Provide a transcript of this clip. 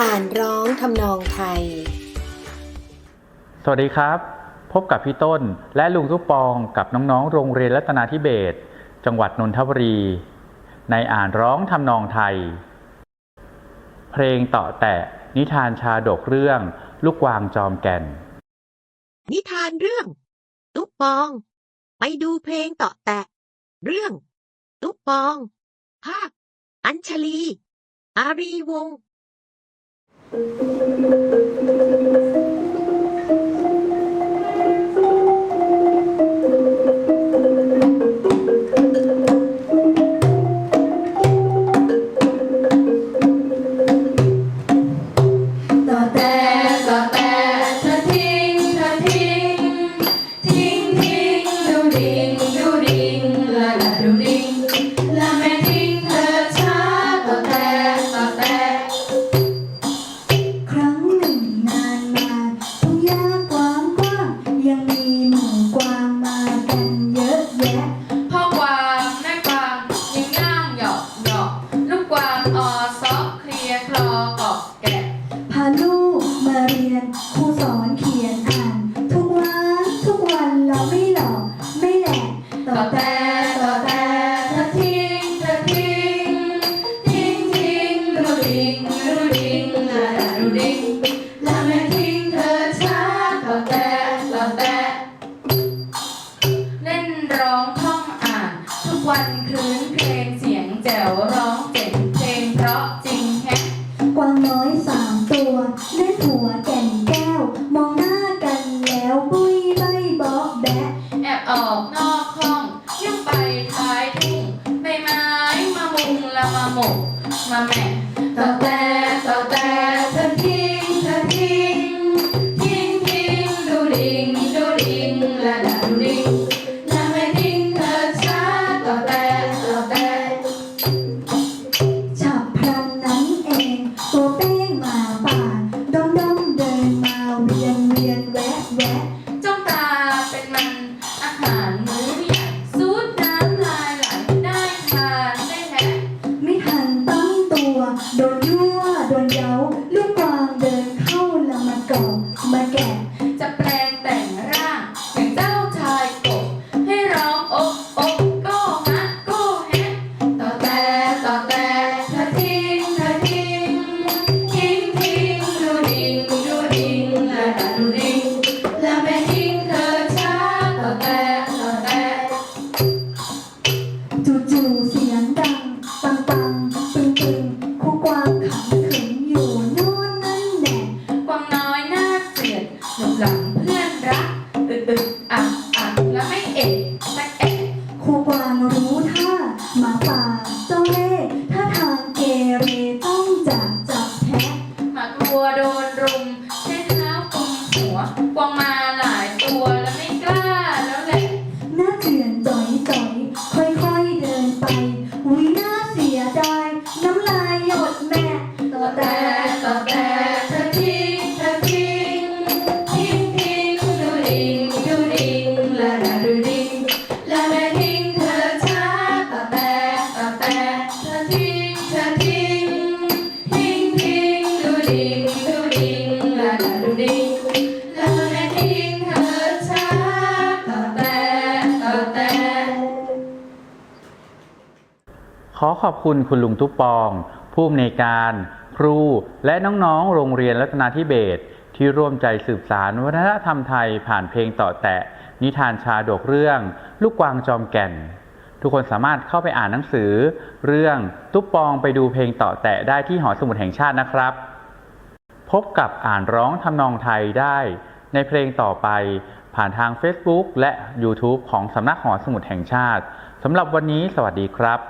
อ่านร้องทำนองไทย สวัสดีครับ พบกับพี่ต้นและลุงทุกปองกับน้องๆ โรงเรียนรัตนาธิเบศรจังหวัดนนทบุรี ในอ่านร้องทำนองไทย เพลงต่อแตะนิทานชาดกเรื่อง ลูกกวางจอมแก่น นิทานเรื่อง ตุ๊กปอง ไปดูเพลงต่อแตะ เรื่อง ตุ๊กปอง ภาพ อัญชลี อารีวงศ์ต่อแต่ต่อแต่เธอทิ้งเธอทิ้ง ทิ้งทิ้งดูดิ่งดูดิ่ วันคลื้นเพลงเสียงแจ๋วร้อง ละมาหมกมาแม่ต่อแต่ต่อแต่เธอทิ้งเธอทิ้งทิ้งทิ้งดูดิ่งดูดิ่งละละดูดิ่ง ป่าเจ้าเล่ห์ท่าทาง ขอขอบคุณคุณลุงตุ๊ปปอง ผู้อำนวยการ ครู และน้องๆ โรงเรียนรัตนาธิเบศที่ร่วมใจสืบสารวัฒนธรรมไทยผ่านเพลงต่อแตะ นิทานชาดกเรื่อง ลูกกวางจอมแก่น ทุกคนสามารถเข้าไปอ่านหนังสือ เรื่องตุ๊ปปองไปดูเพลงต่อแตะได้ที่หอสมุดแห่งชาตินะครับ พบกับอ่านร้องทำนองไทยได้ในเพลงต่อไปผ่านทาง Facebook และ YouTube ของสำนักหอสมุดแห่งชาติสำหรับวันนี้สวัสดีครับ